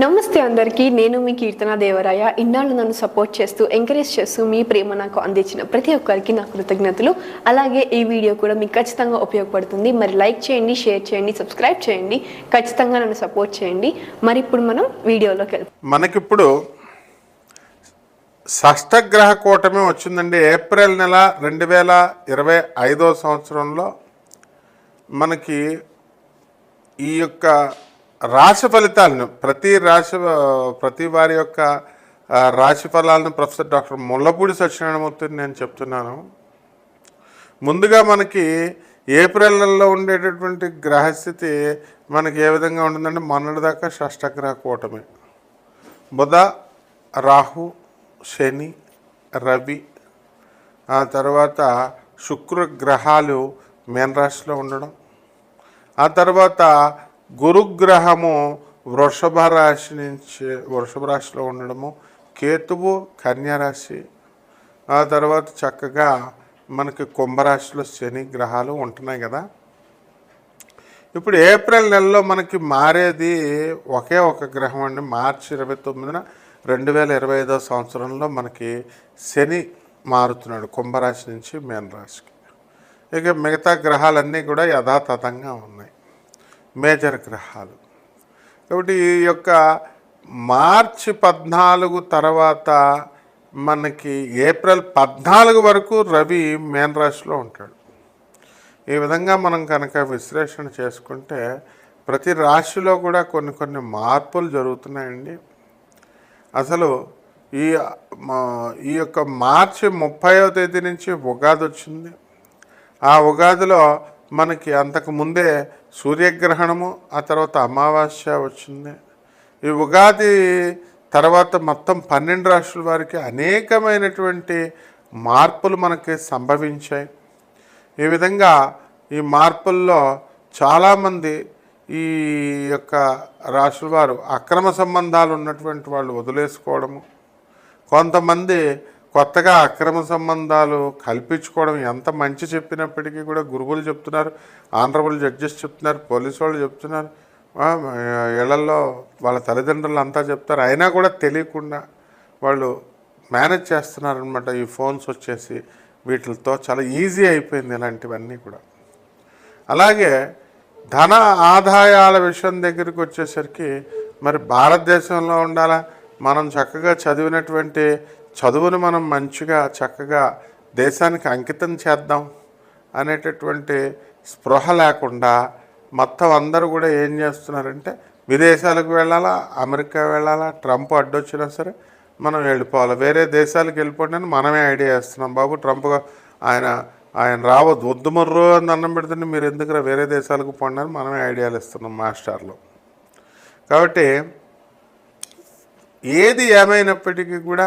నమస్తే అందరికీ నేను మీ కీర్తన దేవరాయ. ఇన్నాళ్ళు నన్ను సపోర్ట్ చేస్తూ ఎంకరేజ్ చేస్తూ మీ ప్రేమ నాకు అందించిన ప్రతి ఒక్కరికి నా కృతజ్ఞతలు. అలాగే ఈ వీడియో కూడా మీకు ఖచ్చితంగా ఉపయోగపడుతుంది. మరి లైక్ చేయండి షేర్ చేయండి సబ్స్క్రైబ్ చేయండి. ఖచ్చితంగా నన్ను సపోర్ట్ చేయండి. మరి ఇప్పుడు మనం వీడియోలోకి వెళ్తాం మనకిప్పుడు షష్టగ్రహ కూటమి వచ్చిందండి. ఏప్రిల్ నెల రెండు వేల ఇరవై ఐదో సంవత్సరంలో మనకి ఈ యొక్క రాశి ఫలితాలను ప్రతి రాశి ప్రతి వారి యొక్క రాశి ఫలాలను ప్రొఫెసర్ డాక్టర్ ముల్లపూడి సత్యనారాయణమూర్తిని నేను చెప్తున్నాను. ముందుగా మనకి ఏప్రిల్ నెలలో ఉండేటటువంటి గ్రహస్థితి మనకి ఏ విధంగా ఉంటుందంటే మొన్నటిదాకా షష్టగ్రహ కూటమి. బుధ రాహు శని రవి ఆ తర్వాత శుక్ర గ్రహాలు మీనరాశిలో ఉండడం. ఆ తర్వాత గురుగ్రహము వృషభ రాశి నుంచి వృషభ రాశిలో ఉండడము కేతువు కన్యరాశి. ఆ తర్వాత చక్కగా మనకి కుంభరాశిలో శని గ్రహాలు ఉంటున్నాయి కదా. ఇప్పుడు ఏప్రిల్ నెలలో మనకి మారేది ఒకే ఒక గ్రహం అండి. మార్చి ఇరవై తొమ్మిదిన రెండు వేల ఇరవై ఐదో సంవత్సరంలో మనకి శని మారుతున్నాడు కుంభరాశి నుంచి మేనరాశికి. ఇక మిగతా గ్రహాలన్నీ కూడా యథాతథంగా ఉన్నాయి. మేజర్ గ్రహాలు. కాబట్టి ఈ యొక్క మార్చి పద్నాలుగు తర్వాత మనకి ఏప్రిల్ పద్నాలుగు వరకు రవి మేన్ రాశిలో ఉంటాడు. ఈ విధంగా మనం కనుక విశ్లేషణ చేసుకుంటే ప్రతి రాశిలో కూడా కొన్ని కొన్ని మార్పులు జరుగుతున్నాయండి. అసలు ఈ మా- ఈ యొక్క మార్చి ముప్పైవ తేదీ నుంచి ఉగాది వచ్చింది. ఆ ఉగాదిలో మనకి అంతకు ముందే సూర్యగ్రహణము ఆ తర్వాత అమావాస్య వచ్చింది. ఈ ఉగాది తర్వాత మొత్తం పన్నెండు రాష్ట్రాల వారికి అనేకమైనటువంటి మార్పులు మనకి సంభవించాయి. ఈ విధంగా ఈ మార్పుల్లో చాలామంది ఈ యొక్క రాశుల వారు అక్రమ సంబంధాలు ఉన్నటువంటి వాళ్ళు వదిలేసుకోవడము కొంతమంది కొత్తగా అక్రమ సంబంధాలు కల్పించుకోవడం ఎంత మంచి చెప్పినప్పటికీ కూడా గురువులు చెప్తున్నారు ఆనరబుల్ జడ్జెస్ చెప్తున్నారు పోలీసు వాళ్ళు చెప్తున్నారు. ఇళ్ళలో వాళ్ళ తల్లిదండ్రులు అంతా చెప్తారు. అయినా కూడా తెలియకుండా వాళ్ళు మేనేజ్ చేస్తున్నారనమాట ఈ ఫోన్స్ వచ్చేసి వీటితో చాలా ఈజీ అయిపోయింది ఇలాంటివన్నీ కూడా. అలాగే ధన ఆదాయాల విషయం దగ్గరికి వచ్చేసరికి మరి భారతదేశంలో ఉండాలా? మనం చక్కగా చదివినటువంటి చదువును మనం మంచిగా చక్కగా దేశానికి అంకితం చేద్దాం అనేటటువంటి స్పృహ లేకుండా మొత్తం అందరూ కూడా ఏం చేస్తున్నారంటే విదేశాలకు వెళ్ళాలా అమెరికా వెళ్ళాలా ట్రంప్ అడ్డొచ్చినా సరే మనం వెళ్ళిపోవాలి. వేరే దేశాలకు వెళ్ళిపోండి అని మనమే ఐడియా చేస్తున్నాం బాబు ట్రంప్ ఆయన ఆయన రావద్దు వద్దు మర్రో అని అన్నం పెడుతుంటే మీరు ఎందుకు వేరే దేశాలకు పోండి అని మనమే ఐడియాలు ఇస్తున్నాం మాస్టర్లు. కాబట్టి ఏది ఏమైనప్పటికీ కూడా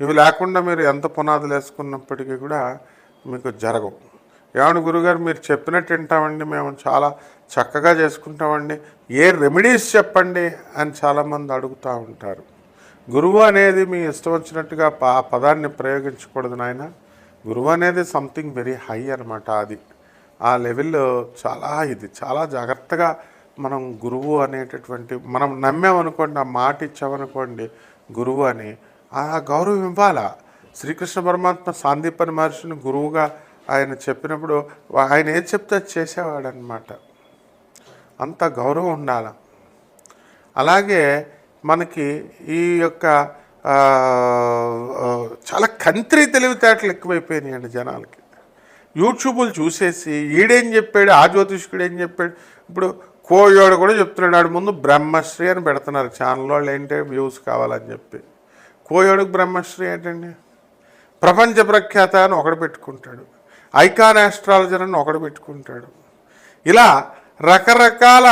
ఇవి లేకుండా మీరు ఎంత పునాదులు వేసుకున్నప్పటికీ కూడా మీకు జరగవు. ఏమన్నా గురుగారు మీరు చెప్పినట్టు వింటామండి మేము చాలా చక్కగా చేసుకుంటామండి. ఏ రెమెడీస్ చెప్పండి అని చాలామంది అడుగుతూ ఉంటారు. గురువు అనేది మీ ఇష్టం వచ్చినట్టుగా ఆ పదాన్ని ప్రయోగించకూడదు నాయన. గురువు అనేది సంథింగ్ వెరీ హై అనమాట అది. ఆ లెవెల్లో చాలా ఇది చాలా జాగ్రత్తగా మనం గురువు అనేటటువంటి మనం నమ్మామనుకోండి ఆ మాట ఇచ్చామనుకోండి గురువు అని ఆ గౌరవం ఇవ్వాలా? శ్రీకృష్ణ పరమాత్మ సాందీపని మహర్షిని గురువుగా ఆయన చెప్పినప్పుడు ఆయన ఏది చెప్తే చేసేవాడనమాట అంత గౌరవం ఉండాలి? అలాగే మనకి ఈ యొక్క చాలా కంత్రి తెలివితేటలు ఎక్కువైపోయినాయండి జనాలకి. యూట్యూబులు చూసేసి ఈడేం చెప్పాడు ఆ జ్యోతిష్కుడు ఏం చెప్పాడు ఇప్పుడు కోయోడు కూడా చెప్తున్నాడు ముందు బ్రహ్మశ్రీ అని పెడుతున్నారు. ఛానల్ వాళ్ళు ఏంటంటే వ్యూస్ కావాలని చెప్పి. కోయోడుకు బ్రహ్మశ్రీ ఏంటండి? ప్రపంచ ప్రఖ్యాత అని ఒకడు పెట్టుకుంటాడు. ఐకాన్ ఆస్ట్రాలజర్ అని ఒకడు పెట్టుకుంటాడు. ఇలా రకరకాల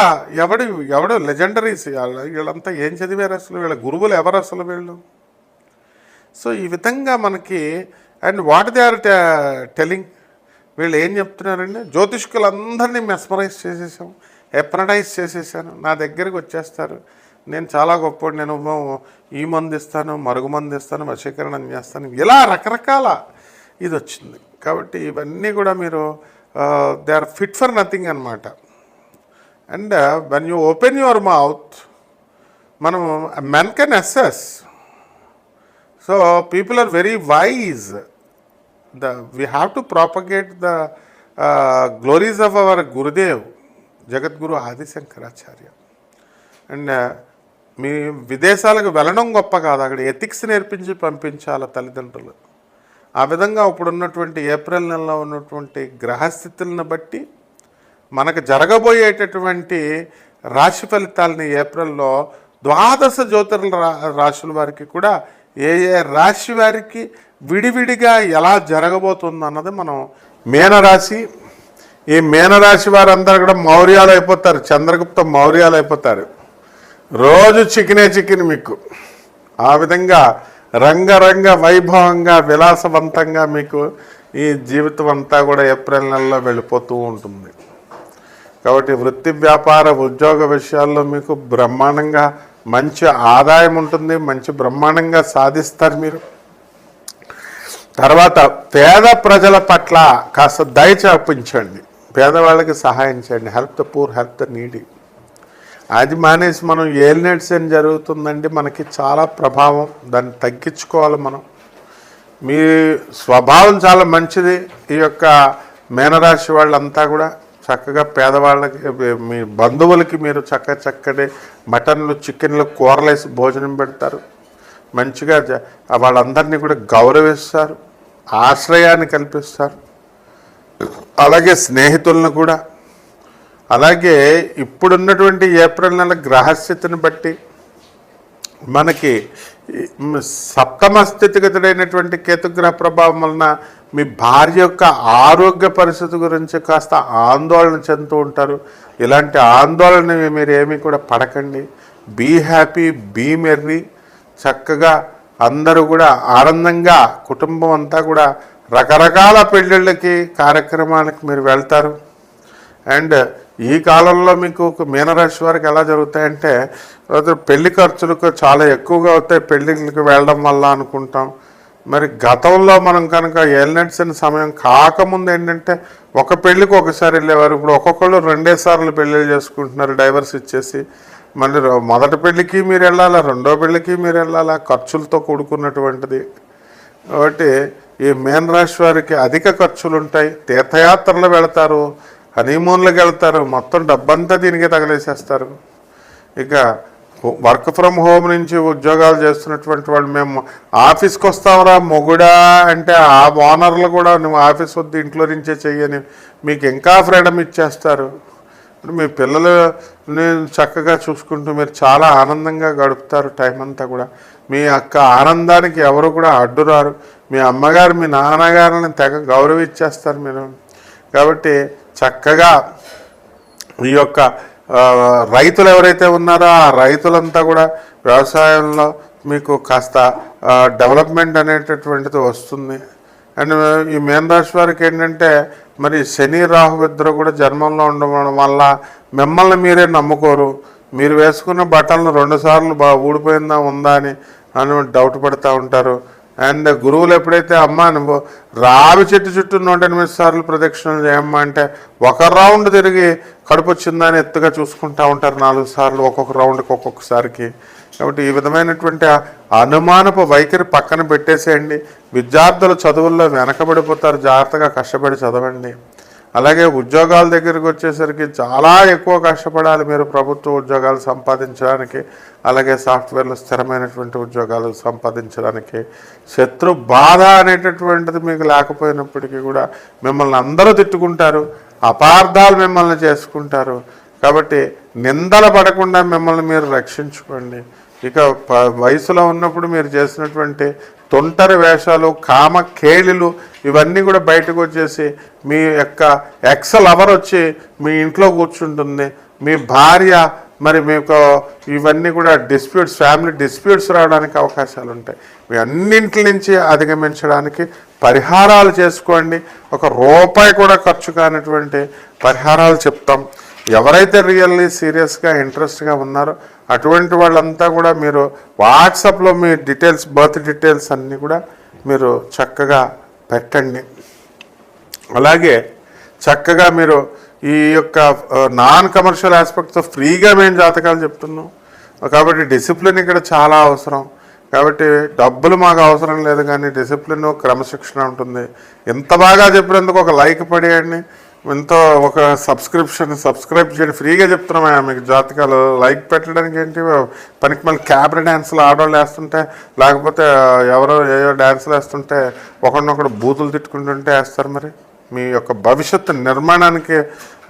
ఎవడు ఎవడు లెజెండరీస్ వీళ్ళంతా ఏం చదివారు అసలు? వీళ్ళ గురువులు ఎవరు అసలు వీళ్ళు? సో ఈ విధంగా మనకి and what they are telling వీళ్ళు ఏం చెప్తున్నారండి జ్యోతిష్కులందరినీ మెస్మరైజ్ చేసేసాం ఎప్రడైజ్ చేసేసాను. నా దగ్గరికి వచ్చేస్తారు. నేను చాలా గొప్ప నేను ఈ మందు ఇస్తాను మరుగు మందు ఇస్తాను వశీకరణం చేస్తాను. ఇలా రకరకాల ఇది వచ్చింది కాబట్టి ఇవన్నీ కూడా మీరు they are fit for nothing అనమాట and when you open your mouth మనం men can assess. So people are very wise. The we have to propagate the glories of our Gurudev Jagadguru Adishankaracharya. And మీ విదేశాలకు వెళ్ళడం గొప్ప కాదు. అక్కడ ethics నేర్పించి పంపించాలి తల్లిదండ్రులు. ఆ విధంగా ఇప్పుడు ఉన్నటువంటి ఏప్రిల్ నెలలో ఉన్నటువంటి గ్రహస్థితులను బట్టి మనకు జరగబోయేటటువంటి రాశి ఫలితాలని ఏప్రిల్లో ద్వాదశ జ్యోతిర్ల రా రాశుల వారికి కూడా ఏ ఏ రాశి వారికి విడివిడిగా ఎలా జరగబోతుంది అన్నది మనం మీనరాశి ఈ మీనరాశి వారందరూ కూడా మౌర్యాలు అయిపోతారు. చంద్రగుప్త మౌర్యాలు అయిపోతారు. రోజు చికెనే చికెన్ మీకు. ఆ విధంగా రంగరంగ వైభవంగా విలాసవంతంగా మీకు ఈ జీవితం అంతా కూడా ఏప్రిల్ నెలలో వెళ్ళిపోతూ ఉంటుంది. కాబట్టి వృత్తి వ్యాపార ఉద్యోగ విషయాల్లో మీకు బ్రహ్మాండంగా మంచి ఆదాయం ఉంటుంది మంచి బ్రహ్మాండంగా సాధిస్తారు మీరు. తర్వాత పేద ప్రజల పట్ల కాస్త దయచేపించండి పేదవాళ్ళకి సహాయం చేయండి. Help the poor help the needy. అది మానేసి మనం ఏలినట్స్ ఏం జరుగుతుందండి? మనకి చాలా ప్రభావం. దాన్ని తగ్గించుకోవాలి మనం. మీ స్వభావం చాలా మంచిది. ఈ యొక్క మీనరాశి వాళ్ళంతా కూడా చక్కగా పేదవాళ్ళకి మీ బంధువులకి మీరు చక్క చక్కటి మటన్లు చికెన్లు కూరలేసి భోజనం పెడతారు. మంచిగా జ- వాళ్ళందరినీ కూడా గౌరవిస్తారు. ఆశ్రయాన్ని కల్పిస్తారు. అలాగే స్నేహితులను కూడా అలాగే ఇప్పుడున్నటువంటి ఏప్రిల్ నెల గ్రహస్థితిని బట్టి మనకి సప్తమ స్థితిగతుడైనటువంటి కేతుగ్రహ ప్రభావం వలన మీ భార్య యొక్క ఆరోగ్య పరిస్థితి గురించి కాస్త ఆందోళన చెందుతూ ఉంటారు. ఇలాంటి ఆందోళన మీరు ఏమీ కూడా పడకండి. Be happy be merry. చక్కగా అందరూ కూడా ఆనందంగా కుటుంబం అంతా కూడా రకరకాల పెళ్ళిళ్ళకి కార్యక్రమాలకు మీరు వెళ్తారు. అండ్ ఈ కాలంలో మీకు ఒక మీనరాశి వారికి ఎలా జరుగుతాయంటే పెళ్ళి ఖర్చులకు చాలా ఎక్కువగా అవుతాయి పెళ్ళిళ్ళకి వెళ్ళడం వల్ల అనుకుంటాం. మరి గతంలో మనం కనుక ఏలినట్సిన సమయం కాకముందు ఏంటంటే ఒక పెళ్ళికి ఒకసారి వెళ్ళేవారు. ఇప్పుడు ఒక్కొక్కళ్ళు రెండే సార్లు పెళ్ళిళ్ళు చేసుకుంటున్నారు డైవర్స్ ఇచ్చేసి. మళ్ళీ మొదటి పెళ్ళికి మీరు వెళ్ళాలా? రెండో పెళ్ళికి మీరు వెళ్ళాలా? ఖర్చులతో కూడుకున్నటువంటిది. కాబట్టి ఈ మేన్ రాశి వారికి అధిక ఖర్చులు ఉంటాయి తీర్థయాత్రలు వెళతారు. హనీమూన్లకు వెళ్తారు. మొత్తం డబ్బంతా దీనికి తగిలేసేస్తారు. ఇక వర్క్ ఫ్రమ్ హోమ్ నుంచి ఉద్యోగాలు చేస్తున్నటువంటి వాళ్ళు మేము ఆఫీస్కి వస్తామరా మొగుడా అంటే ఆ ఓనర్లు కూడా నువ్వు ఆఫీస్ వద్దు ఇంట్లో నుంచే చెయ్యని మీకు ఇంకా ఫ్రీడమ్ ఇచ్చేస్తారు. మీ పిల్లలని చక్కగా చూసుకుంటూ మీరు చాలా ఆనందంగా గడుపుతారు టైం అంతా కూడా. మీ యొక్క ఆనందానికి ఎవరు కూడా అడ్డురారు. మీ అమ్మగారు మీ నాన్నగారిని తెగ గౌరవించేస్తారు మీరు. కాబట్టి చక్కగా ఈ యొక్క రైతులు ఎవరైతే ఉన్నారో ఆ రైతులంతా కూడా వ్యవసాయంలో మీకు కాస్త డెవలప్మెంట్ అనేటటువంటిది వస్తుంది. అండ్ ఈ మేన్ రాశి వారికి ఏంటంటే మరి శని రాహు ఇద్దరు కూడా జన్మంలో ఉండడం వల్ల మిమ్మల్ని మీరే నమ్ముకోరు. మీరు వేసుకున్న బట్టలను రెండుసార్లు బాగా బా ఊడిపోయిందా ఉందా అని అని డౌట్ పడుతూ ఉంటారు. అండ్ గురువులు ఎప్పుడైతే అమ్మ నువ్వు రావి చెట్టు చుట్టూ నూట ఎనిమిది సార్లు ప్రదక్షిణలు చేయమ్మా అంటే ఒక రౌండ్ తిరిగి కడుపు వచ్చిందని ఎత్తుగా చూసుకుంటా ఉంటారు నాలుగు సార్లు ఒక్కొక్క రౌండ్కి ఒక్కొక్కసారికి కాబట్టి ఈ విధమైనటువంటి అనుమానపు వైఖరి పక్కన పెట్టేసేయండి. విద్యార్థులు చదువుల్లో వెనకబడిపోతారు జాగ్రత్తగా కష్టపడి చదవండి. అలాగే ఉద్యోగాల దగ్గరికి వచ్చేసరికి చాలా ఎక్కువ కష్టపడాలి మీరు ప్రభుత్వ ఉద్యోగాలు సంపాదించడానికి అలాగే సాఫ్ట్వేర్లో స్థిరమైనటువంటి ఉద్యోగాలు సంపాదించడానికి. శత్రు బాధ అనేటటువంటిది మీకు లేకపోయినప్పటికీ కూడా మిమ్మల్ని అందరూ తిట్టుకుంటారు అపార్థాలు మిమ్మల్ని చేసుకుంటారు. కాబట్టి నిందల పడకుండా మిమ్మల్ని మీరు రక్షించుకోండి. ఇక వయసులో ఉన్నప్పుడు మీరు చేసినటువంటి తొంటరి వేషాలు కామ కేళిలు ఇవన్నీ కూడా బయటకు వచ్చేసి మీ యొక్క ఎక్సల్ అవర్ వచ్చి మీ ఇంట్లో కూర్చుంటుంది. మీ భార్య మరి మీకు ఇవన్నీ కూడా డిస్ప్యూట్స్ ఫ్యామిలీ డిస్ప్యూట్స్ రావడానికి అవకాశాలు ఉంటాయి. మీ అన్నింటి నుంచి అధిగమించడానికి పరిహారాలు చేసుకోండి. ఒక రూపాయి కూడా ఖర్చు కానటువంటి పరిహారాలు చెప్తాం. ఎవరైతే రియల్లీ సీరియస్గా ఇంట్రెస్ట్గా ఉన్నారో అటువంటి వాళ్ళంతా కూడా మీరు వాట్సాప్లో మీ డీటెయిల్స్ బర్త్ డీటెయిల్స్ అన్నీ కూడా మీరు చక్కగా పెట్టండి. అలాగే చక్కగా మీరు ఈ యొక్క నాన్ కమర్షియల్ ఆస్పెక్ట్తో ఫ్రీగా మేము జాతకాలు చెప్తున్నాం. కాబట్టి డిసిప్లిన్ ఇక్కడ చాలా అవసరం. కాబట్టి డబ్బులు మాకు అవసరం లేదు కానీ డిసిప్లిన్ క్రమశిక్షణ ఉంటుంది. ఎంత బాగా చెప్పినందుకు ఒక లైక్ పడేయండి. ఎంతో ఒక సబ్స్క్రిప్షన్ సబ్స్క్రైబ్ చేయండి ఫ్రీగా చెప్తున్నామయ్యా. మీకు జాతకాలు లైక్ పెట్టడానికి ఏంటి? పనికి మళ్ళీ క్యాబరీ డ్యాన్సులు ఆడవాళ్ళు వేస్తుంటే లేకపోతే ఎవరో ఏయో డ్యాన్సులు వేస్తుంటే ఒకరినొకడు బూతులు తిట్టుకుంటుంటే వేస్తారు మరి? మీ యొక్క భవిష్యత్తు నిర్మాణానికి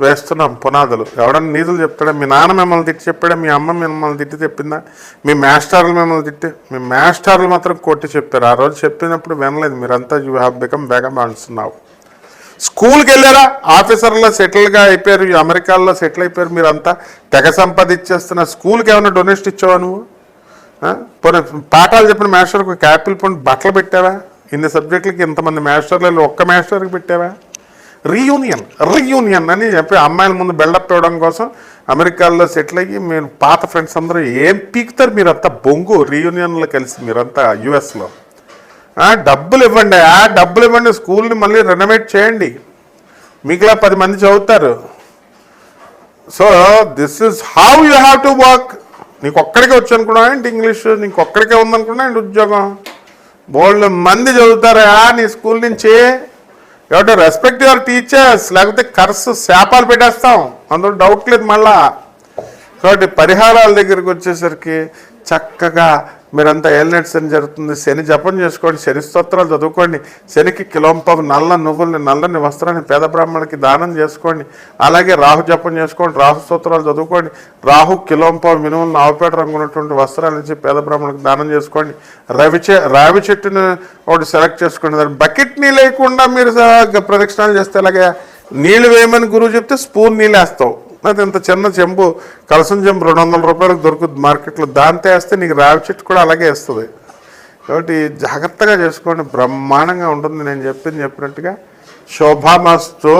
వేస్తున్నాం పునాదులు. ఎవడన్నా నీతులు చెప్తాడా? మీ నాన్న మిమ్మల్ని తిట్టి చెప్పాడా? మీ అమ్మ మిమ్మల్ని తిట్టి చెప్పిందా? మీ మాస్టర్లు మిమ్మల్ని తిట్టి మీ మాస్టర్లు మాత్రం కొట్టి చెప్పారు ఆ రోజు చెప్పినప్పుడు వినలేదు. మీరంతా యూ హ్యావ్ బికమ్ బేగం అంటున్నావు స్కూల్కి వెళ్ళారా ఆఫీసర్లో సెటిల్గా అయిపోయారు అమెరికాలో సెటిల్ అయిపోయారు మీరంతా. తెగ సంపాదించేస్తున్న స్కూల్కి ఏమైనా డొనేషన్ ఇచ్చావా నువ్వు? పోనీ పాఠాలు చెప్పిన మాస్టర్కి క్యాపిల్ యాపిల్ బట్టలు పెట్టావా? ఇన్ని సబ్జెక్టులకి ఇంతమంది మాస్టర్లు ఒక్క మాస్టర్కి పెట్టావా? రీయూనియన్ రీయూనియన్ అని చెప్పి అమ్మాయిల ముందు బిల్డప్ ఇవ్వడం కోసం అమెరికాలో సెటిల్ అయ్యి మీరు పాత ఫ్రెండ్స్ అందరూ ఏం పీకుతారు మీరంతా? బొంగు రీయూనియన్లో కలిసి మీరంతా యుఎస్లో. డబ్బులు ఇవ్వండి. ఆ డబ్బులు ఇవ్వండి. స్కూల్ని మళ్ళీ రెనోవేట్ చేయండి. మీకులా పది మంది చదువుతారు. So this is how you have to work నీకు ఒక్కడికే వచ్చి అనుకున్నా ఏంటి ఇంగ్లీష్? నీకు ఒక్కడికే ఉందనుకున్నా ఏంటి ఉద్యోగం? బోల్డ్ మంది చదువుతారా నీ స్కూల్ నుంచి? ఎవరి రెస్పెక్ట్ యువర్ టీచర్స్ లేకపోతే కర్స్ శాపాలు పెట్టేస్తాం. అందులో డౌట్ లేదు మళ్ళా. కాబట్టి పరిహారాల దగ్గరికి వచ్చేసరికి చక్కగా మీరంతా ఏలినట్ శని జరుగుతుంది. శని జపం చేసుకోండి శని స్తోత్రాలు చదువుకోండి శనికి కిలోంపం నల్ల నువ్వుల్ని నల్లని వస్త్రాన్ని పేద బ్రాహ్మణుడికి దానం చేసుకోండి. అలాగే రాహు జపం చేసుకోండి రాహు స్తోత్రాలు చదువుకోండి రాహు కిలోంపం మినువులను ఆవుపేట రంగు ఉన్నటువంటి వస్త్రాలు ఇచ్చి పేద బ్రాహ్మణుడికి దానం చేసుకోండి. రవి చె రావి చెట్టును ఒకటి సెలెక్ట్ చేసుకోండి దాని బకెట్ నీళ్ళు లేకుండా మీరు ప్రదక్షిణాలు చేస్తే అలాగే నీళ్ళు వేయమని గురువు చెప్తే స్పూన్ నీళ్ళు వేస్తావు. అది ఇంత చిన్న చెంబు కలసం చెంబు రెండు వందల రూపాయలకు దొరుకుతుంది మార్కెట్లో. దాంతో వేస్తే నీకు రావి చెట్టు కూడా అలాగే వేస్తుంది. కాబట్టి జాగ్రత్తగా చేసుకోండి. బ్రహ్మాండంగా ఉంటుంది నేను చెప్పింది చెప్పినట్టుగా. శోభామస్తు